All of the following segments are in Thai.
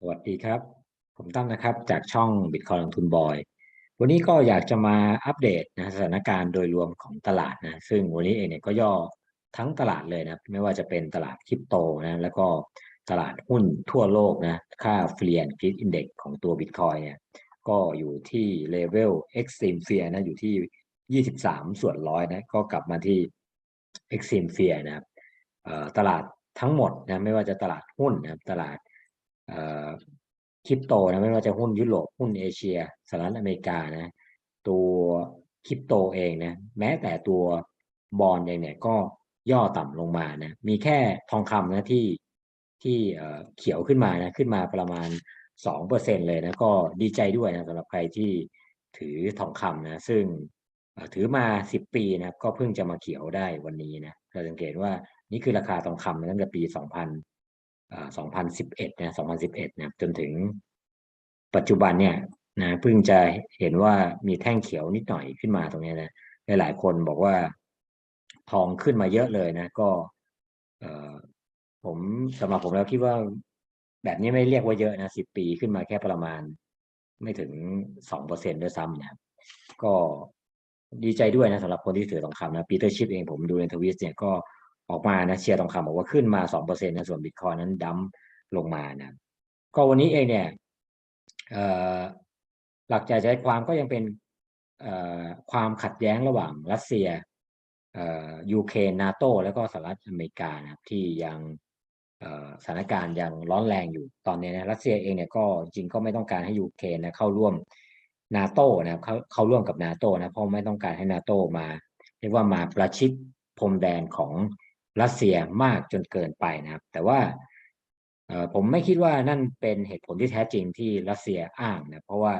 สวัสดีครับ ผมตั้มนะครับจากช่อง Bitcoin ลงทุนบอย วันนี้ก็อยากจะมาอัปเดตนะสถานการณ์โดยรวมของตลาดนะซึ่งวันนี้เองเนี่ยก็ย่อทั้งตลาดเลยนะไม่ว่าจะเป็นตลาดคริปโตนะแล้วก็ตลาดหุ้นทั่วโลกนะค่าเฟรียนฟิตอินเด็กของตัว Bitcoin เนี่ยก็อยู่ที่เลเวล Extreme Fear นะอยู่ที่ 23 ส่วนร้อยนะก็กลับมาที่ Extreme Fear นะครับตลาดทั้งหมดนะไม่ว่าจะตลาดหุ้นนะครับตลาด คริปโตนะไม่ว่าจะหุ้นยุโรปหุ้นเอเชียสหรัฐอเมริกานะ ตัวคริปโตเองนะแม้แต่ตัวบอลเองเนี่ยก็ย่อต่ำลงมานะมีแค่ทองคำนะที่ที่เขียวขึ้นมานะขึ้นมาประมาณสองเปอร์เซ็นเลยนะก็ดีใจด้วยนะสำหรับใครที่ถือทองคำนะซึ่งถือมาสิบปีนะก็เพิ่งจะมาเขียวได้วันนี้นะเราสังเกตว่านี่คือราคาทองคำตั้งแต่ปีสองพัน 2011นะ2011นะจนถึงปัจจุบันเนี่ยนะเพิ่งจะเห็นว่ามีแท่งเขียวนิดหน่อยขึ้นมาตรงนี้นะหลายๆคนบอกว่าทองขึ้นมาเยอะเลยนะ ก็ผมสำหรับผมแล้วคิดว่าแบบนี้ไม่เรียกว่าเยอะนะสิบปีขึ้นมาแค่ประมาณ ไม่ถึงสองเปอร์เซ็นด้วยซ้ำนะก็ดีใจด้วยนะสำหรับคนที่ถือทองคำนะปีเตอร์ชิปเองผมดูในทวิตเนี่ยก็ ออกมานะเชียร์ทองคำบอกว่าขึ้นมาสองเปอร์เซ็นต์นะส่วนบิตคอยนั้นดัมลงมานะก็วันนี้เองเนี่ยหลักใจใจความก็ยังเป็นความขัดแย้งระหว่างรัสเซียยูเครนนาโตแล้วก็สหรัฐอเมริกานะที่ยังสถานการณ์ยังร้อนแรงอยู่ตอนนี้นะรัสเซียเองเนี่ยก็จริงก็ไม่ต้องการให้ยูเครนนะเข้าร่วมนาโตนะเข้าเข้าร่วมกับนาโตนะเพราะไม่ต้องการให้นาโตมาเรียกว่ามาประชิดพรมแดนของ รัสเซียมากจนเกินไปนะครับ แต่ว่าผมไม่คิดว่านั่นเป็นเหตุผลที่แท้จริงที่รัสเซียอ้างนะเพราะว่า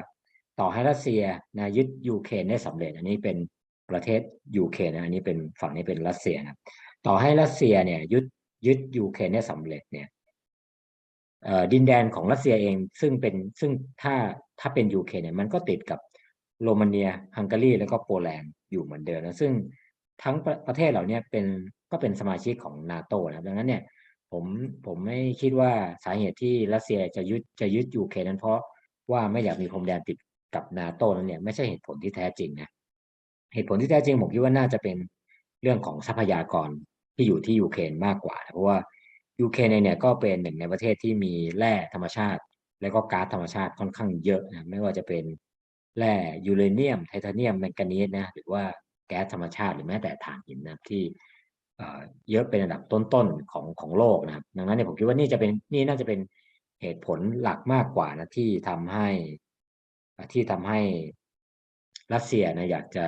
ต่อให้รัสเซียนะยึดยูเครนได้สำเร็จ อันนี้เป็นประเทศยูเครนนะอันนี้เป็นฝั่งนี้เป็นรัสเซียนะต่อให้รัสเซียเนี่ยยึดยึดยูเครนได้สำเร็จเนี่ยดินแดนของรัสเซียเองซึ่งเป็นซึ่งถ้าถ้าเป็นยูเครนเนี่ยมันก็ติดกับโรมาเนียฮังการีแล้วก็โปแลนด์อยู่เหมือนเดิมนะซึ่ง ทั้งประเทศเหล่านี้เป็นก็เป็นสมาชิกของนาโตนะดังนั้นเนี่ยผมผมไม่คิดว่าสาเหตุที่รัสเซียจะยึดจะยึดยูเครนนั้นเพราะว่าไม่อยากมีพรมแดนติดกับนาโตนั้นเนี่ยไม่ใช่เหตุผลที่แท้จริงนะเหตุผลที่แท้จริงผมคิดว่าน่าจะเป็นเรื่องของทรัพยากรที่อยู่ที่ยูเครนมากกว่าเพราะว่ายูเครนเนี่ยก็เป็นหนึ่งในประเทศที่มีแร่ธรรมชาติ และก็ก๊าซธรรมชาติค่อนข้างเยอะนะไม่ว่าจะเป็นแร่ยูเรเนียมไทเทเนียมแมงกานีสนะหรือว่า แก๊สธรรมชาติหรือแม้แต่ถ่านหินนะที่เยอะเป็นอันดับต้นๆของของโลกนะครับ ดังนั้นเนี่ยผมคิดว่านี่จะเป็นนี่น่าจะเป็นเหตุผลหลักมากกว่านะที่ทำให้ที่ทำให้รัสเซียนะอยากจะ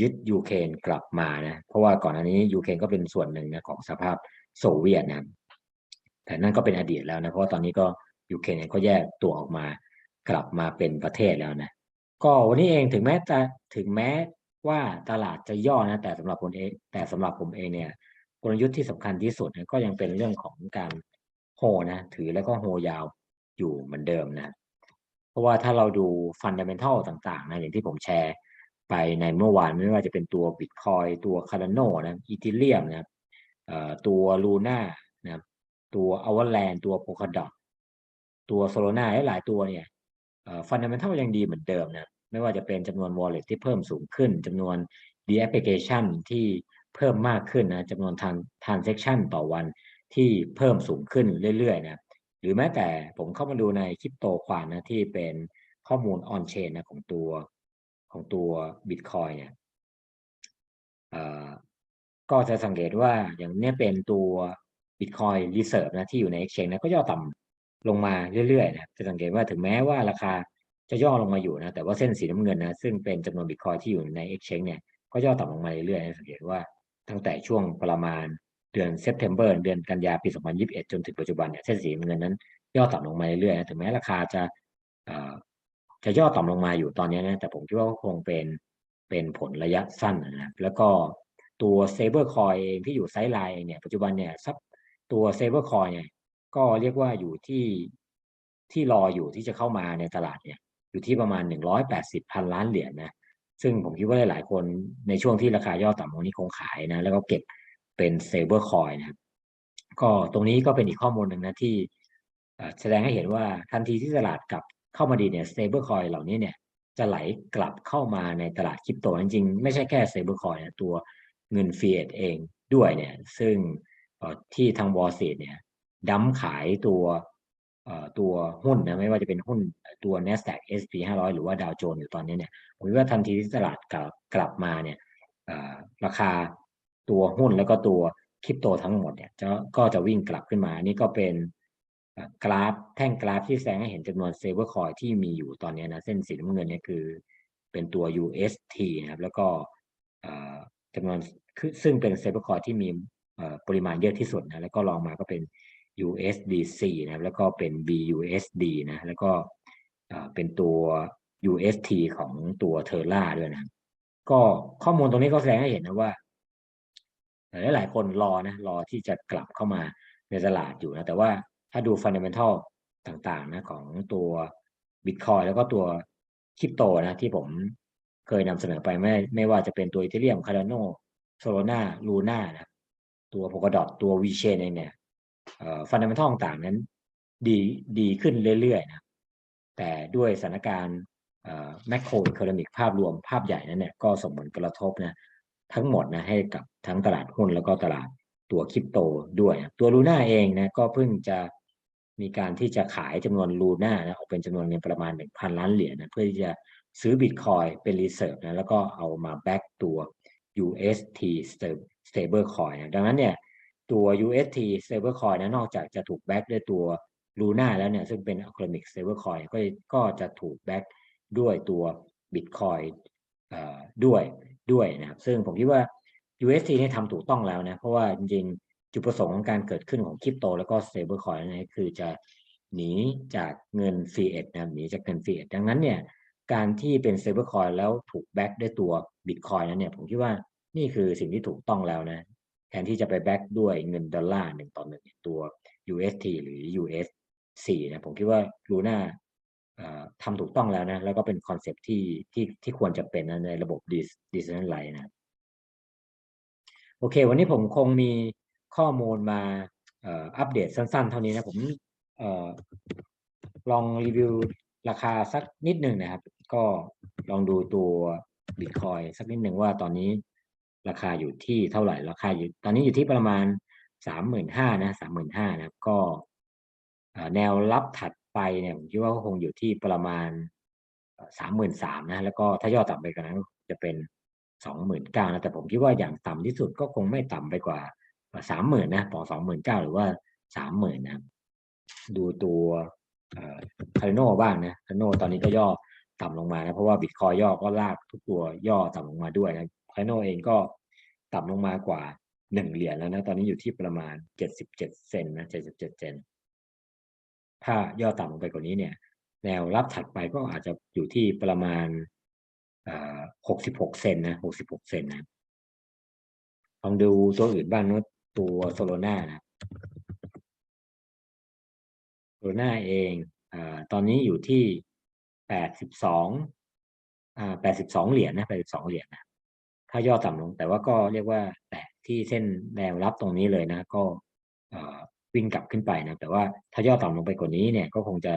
ยึดยูเครนกลับมานะเพราะว่าก่อนอันนี้ยูเครนก็เป็นส่วนหนึ่งนะของสภาพโซเวียตนะแต่นั่นก็เป็นอดีตแล้วนะเพราะตอนนี้ก็ยูเครนก็แยกตัวออกมากลับมาเป็นประเทศแล้วนะก็วันนี้เองถึงแม้จะถึงแม้ ว่าตลาดจะย่อนะแต่สำหรับผมเองแต่สำหรับผมเองเนี่ยกลยุทธ์ที่สำคัญที่สุดก็ยังเป็นเรื่องของการโฮนะถือแล้วก็โฮยาวอยู่เหมือนเดิมนะเพราะว่าถ้าเราดูฟันเดเมนทัลต่างๆนะอย่างที่ผมแชร์ไปในเมื่อวานไม่ว่าจะเป็นตัวบิตคอยตัวคาร์โนนะอีทิเลียมนะตัวลูน่านะตัวอวอร์แลนตัวโพคาดอตัวโซโลนาหลายตัวเนี่ยฟันเดเมนทัลยังดีเหมือนเดิมนะ ไม่ว่าจะเป็นจำนวน wallet ที่เพิ่มสูงขึ้นจำนวน d application ที่เพิ่มมากขึ้นนะจำนวน transaction ต่อวันที่เพิ่มสูงขึ้นเรื่อยๆนะหรือแม้แต่ผมเข้ามาดูในคริปโตควานนะที่เป็นข้อมูล on chain นะของตัวของตัว Bitcoin เนี่ยก็จะสังเกตว่าอย่างนี้เป็นตัว Bitcoin Reserve นะที่อยู่ใน Exchange นะก็ย่อต่ำลงมาเรื่อยๆนะจะสังเกตว่าถึงแม้ว่าราคา จะย่อลงมาอยู่นะ แต่ว่าเส้นสีน้ำเงินนะ ซึ่งเป็นจำนวนบิตคอยที่อยู่ใน Exchange เนี่ย ก็ย่อต่ำลงมาเรื่อยๆสังเกตว่าตั้งแต่ช่วงประมาณเดือนเซปเทมเบอร์เดือนกันยาปี 2021 จนถึงปัจจุบันเนี่ยเส้นสีน้ำเงินนั้นย่อต่ำลงมาเรื่อยๆถึงแม้ราคาจะจะย่อต่ำลงมาอยู่ตอนนี้นะแต่ผมคิดว่าคงเป็นเป็นผลระยะสั้นนะแล้วก็ตัวเซเบอร์คอยเองที่อยู่ไซด์ไลน์เนี่ยปัจจุบันเนี่ยซับตัวเซเบอร์คอยเนี่ยก็เรียกว่าอยู่ที่ที่รออยู่ที่จะเข้ามาในตลาดเนี่ย อยู่ที่ประมาณ 180พันล้านเหรียญนนะซึ่งผมคิดว่าหลายคนในช่วงที่ราคาย่อต่ำตรงนี้คงขายนะ แล้วก็เก็บเป็นเซเบอร์คอยนะครับก็ตรงนี้ก็เป็นอีกข้อมูลหนึ่งนะที่แสดงให้เห็นว่าทันทีที่ตลาดกลับเข้ามาดีเนี่ย stable coin เหล่านี้เนี่ยจะไหลกลับเข้ามาในตลาดคริปโตจริงๆ ไม่ใช่แค่ stable coin นะตัวเงิน fiat เองด้วยเนี่ยซึ่งที่ทาง Wall Street เนี่ยดั้มขายตัว ตัวหุ้นนะไม่ว่าจะเป็นหุ้นตัว NASDAQ S&P 500 หรือว่าดาวโจนส์อยู่ตอนนี้เนี่ยผมว่าทันทีที่ตลาดกลับกลับมาเนี่ยราคาตัวหุ้นแล้วก็ตัวคริปโตทั้งหมดเนี่ยจะก็จะวิ่งกลับขึ้นมา นี่ก็เป็นกราฟแท่งกราฟที่แสดงให้เห็นจำนวน stable coin ที่มีอยู่ตอนนี้นะ เส้นสีน้ำเงินเนี่ยคือเป็นตัว UST นะครับ แล้วก็จำนวนซึ่งเป็น stable coin ที่มีปริมาณเยอะที่สุดนะ แล้วก็ลองมาก็เป็น USDC นะครับ แล้วก็เป็น BUSD นะ แล้วก็เป็นตัว UST ของตัวเทอร่าด้วยนะ ก็ข้อมูลตรงนี้ก็แสดงให้เห็นนะว่าหลายหลายคนรอนะรอที่จะกลับเข้ามาในตลาดอยู่นะ แต่ว่าถ้าดูฟันเดเมนทัลต่างๆนะของตัวบิตคอยแล้วก็ตัวคริปโตนะที่ผมเคยนำเสนอไปไม่ไม่ว่าจะเป็นตัวอีเทเรียมคาร์โนโซโลนาลูน่านะตัวโพกดอ t ตัววีเชนเองเนี่ย ฟันเดเมนทัลต่างๆนั้นดีดีขึ้นเรื่อยๆนะแต่ด้วยสถานการณ์แมคโครอีโคโนมิกภาพรวมภาพใหญ่นั้นเนี่ยก็ส่งผลกระทบนะทั้งหมดนะให้กับทั้งตลาดหุ้นแล้วก็ตลาดตัวคริปโตด้วยนะตัวลูน่าเองนะก็เพิ่งจะมีการที่จะขายจำนวนลูน่านะออกเป็นจำนวนเงินประมาณ 1,000 ล้านเหรียญนะเพื่อที่จะซื้อบิตคอยเป็นรีเซิร์ฟนะแล้วก็เอามาแบ็กตัว UST stable coin นะดังนั้นเนี่ย ตัว UST stable coin นะนอกจากจะถูกแบ็กด้วยตัวลูน่าแล้วเนี่ยซึ่งเป็น economic stable coin ก็ก็จะถูกแบ็กด้วยตัว Bitcoin ด้วยด้วยนะครับ ซึ่งผมคิดว่า UST นี่ทำถูกต้องแล้วนะ เพราะว่าจริงๆจุดประสงค์ของการเกิดขึ้นของคริปโต แล้วก็ stable coin นะคือจะหนีจากเงิน fiat นะหนีจากเงิน fiat ดังนั้นเนี่ยการที่เป็น stable coin แล้วถูกแบ็กด้วยตัว bitcoin นั้นเนี่ยผมคิดว่านี่คือสิ่งที่ถูกต้องแล้วนะ ทนที่จะไปแบ็กด้วยเงินดอลลาร์หนึ่งต่อหนึ่งตัว UST หรือ USC นะผมคิดว่า Luna ทำถูกต้องแล้วนะ แล้วก็เป็นคอนเซปที่ที่ที่ควรจะเป็นในระบบดิส n นไลน์นะโอเค วันนี้ผมคงมีข้อมูลมาอัปเดตสั้นๆ เท่านี้นะผมอลองรีวิวราคาสักนิดหนึ่งนะครับ ก็ลองดูตัวบิตคอยสักนิดหนึ่งว่าตอนนี้ ราคาอยู่ที่เท่าไหร่ราคาอยู่ตอนนี้อยู่ที่ประมาณสามหมื่นห้านะสามหมื่นห้านะก็แนวรับถัดไปเนี่ยผมคิดว่าคงอยู่ที่ประมาณสามหมื่นสามนะแล้วก็ถ้าย่อต่ำไปกว่านั้นจะเป็นสองหมื่นเก้านะแต่ผมคิดว่าอย่างต่ำที่สุดก็คงไม่ต่ำไปกว่าสามหมื่นนะปอสองหมื่นเก้าหรือว่าสามหมื่นนะดูตัวคาริโนบ้างนะคาริโนตอนนี้ก็ย่อต่ำลงมานะเพราะว่าบิตคอยย่อก็ลากทุกตัวย่อต่ำลงมาด้วยนะ คาริโนเองก็ต่ำลงมากว่าหนึ่งเหรียญแล้วนะ ตอนนี้อยู่ที่ประมาณเจ็ดสิบเจ็ดเซนนะเจ็ดสิบเจ็ดเซนถ้าย่อต่ำลงไปกว่านี้เนี่ย แนวรับถัดไปก็อาจจะอยู่ที่ประมาณหกสิบหกเซนนะหกสิบหกเซนนะลองดูตัวอื่นบ้างนะตัวโซโลนานะโซโลนาเองอตอนนี้อยู่ที่แปดสิบสองแปดสิบสองเหรียญนะแปดสิบสองเหรียญนะ ถ้าย่อต่ำลง แต่ว่าก็เรียกว่าแตะที่เส้นแนวรับตรงนี้เลยนะ ก็วิ่งกลับขึ้นไปนะแต่ว่าถ้าย่อต่ำลงไปกว่านี้เนี่ยก็คงจะ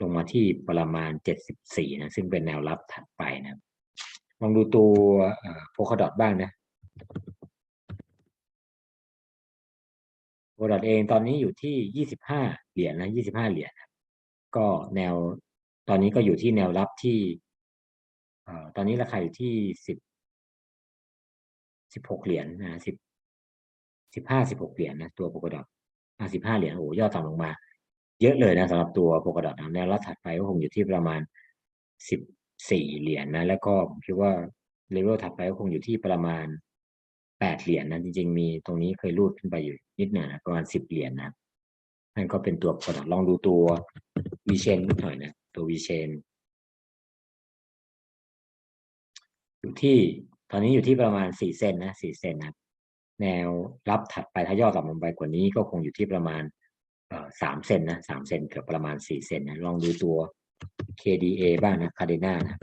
ลงมาที่ประมาณ 74 นะ ซึ่งเป็นแนวรับถัดไปนะลองดูตัวโพคาดอทบ้างนะโพคดอทเองตอนนี้อยู่ที่ 25 เหรียญนะ 25 เหรียญนะก็แนวตอนนี้ก็อยู่ที่แนวรับที่ตอนนี้ราคาอยู่ที่ 10 16เหรียญนะ10 15 16เหรียญนะตัวโพคาดอทสิบห้าเหรียญโอ้ย่อต่ำลงมา เยอะเลยนะสำหรับตัวโพกดอทแนวรับถัดไปก็คงอยู่ที่ประมาณสิบสี่เหรียญนะ แล้วก็ผมคิดว่าเลเวลถัดไปก็คงอยู่ที่ประมาณแปดเหรียญนะจริงๆมีตรงนี้เคยรูดขึ้นไปอยู่นิดหนึ่งนะประมาณสิบเหรียญนะนั่นก็เป็นตัวโพกดอทลองดูตัววีเชนนิดหน่อยนะตัววีเชนอยู่ที่ ตอนนี้อยู่ที่ประมาณสี่เซนนะสี่เซนนะแนวรับถัดไปถ้าย่อต่ำลงไปกว่านี้ก็คงอยู่ที่ประมาณสามเซนนะสามเซนเกือบประมาณสี่เซนนะลองดูตัว KDA บ้างนะคาเดนานะ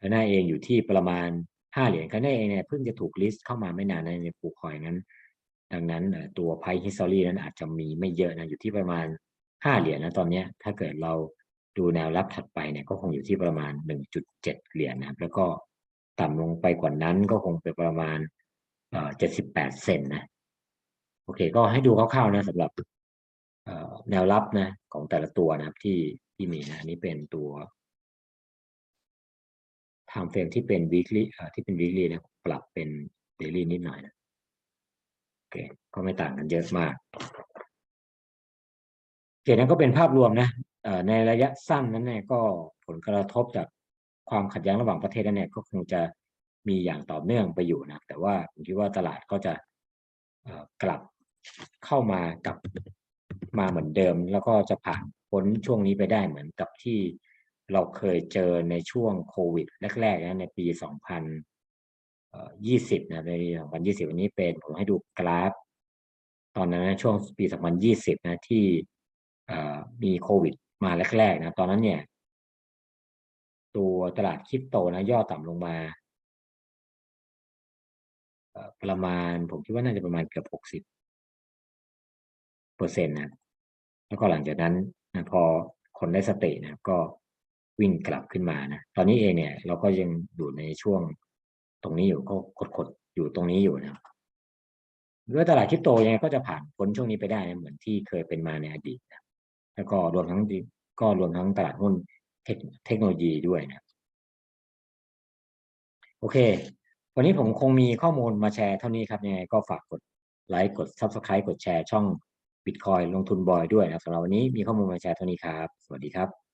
คาเดนาเองอยู่ที่ประมาณห้าเหรียญคาเดนาเองเนี่ยเพิ่งจะถูกลิสต์เข้ามาไม่นานในปูคอยนั้น ดังนั้นตัว price history นั้นอาจจะมีไม่เยอะนะอยู่ที่ประมาณห้าเหรียญนะตอนนี้ถ้าเกิดเรา ดูแนวรับถัดไปเนี่ยก็คงอยู่ที่ประมาณหนึ่งจุดเหรียญนะครับ แล้วก็ต่ำลงไปกว่านั้นก็คงเป็นประมาณเอ่อเจ็ดสิบแปดเซนนะ โอเค ก็ให้ดูคร่าวๆนะสำหรับแนวรับนะ ของแต่ละตัวนะครับที่ที่มีนะนี้เป็นตัว time frame ที่เป็น weekly เอ่อที่เป็น weekly นะปรับเป็น daily นิดหน่อยนะโอเค ก็ไม่ต่างกันเยอะมากโอเคนั้นก็เป็นภาพรวมนะ ในระยะสั้นนั้นเนี่ยก็ผลกระทบจากความขัดแย้งระหว่างประเทศนั้นเนี่ยก็คงจะมีอย่างต่อเนื่องไปอยู่นะแต่ว่าผมคิดว่าตลาดก็จะกลับเข้ามากับมาเหมือนเดิม แล้วก็จะผ่านพ้นช่วงนี้ไปได้เหมือนกับที่เราเคยเจอในช่วงโควิดแรกๆนะในปี 2020 นะในปี 2020 วันนี้เป็นผมให้ดูกราฟ ตอนนั้นช่วงปี 2020 นะที่เอ่มีโควิด มาแรกๆนะตอนนั้นเนี่ย ตัวตลาดคริปโตนะย่อต่ำลงมาประมาณผมคิดว่าน่าจะประมาณเกือบหกสิบเปอร์เซ็นต์นะแล้วก็หลังจากนั้นนะพอคนได้สตินะก็วิ่งกลับขึ้นมานะตอนนี้เองเนี่ยเราก็ยังอยู่ในช่วงตรงนี้อยู่ก็กดๆอยู่ตรงนี้อยู่นะด้วยตลาดคริปโตยังไงก็จะผ่านพ้นช่วงนี้ไปได้นะเหมือนที่เคยเป็นมาในอดีตนะ แล้วก็รวมทั้งก็รวมทั้งตลาดหุ้นเทคโนโลยีด้วยนะโอเค วันนี้ผมคงมีข้อมูลมาแชร์เท่านี้ครับยังไงก็ฝากกดไลค์กด Subscribe กดแชร์ช่อง Bitcoin ลงทุนบอยด้วยนะสำหรับวันนี้มีข้อมูลมาแชร์เท่านี้ครับ สวัสดีครับ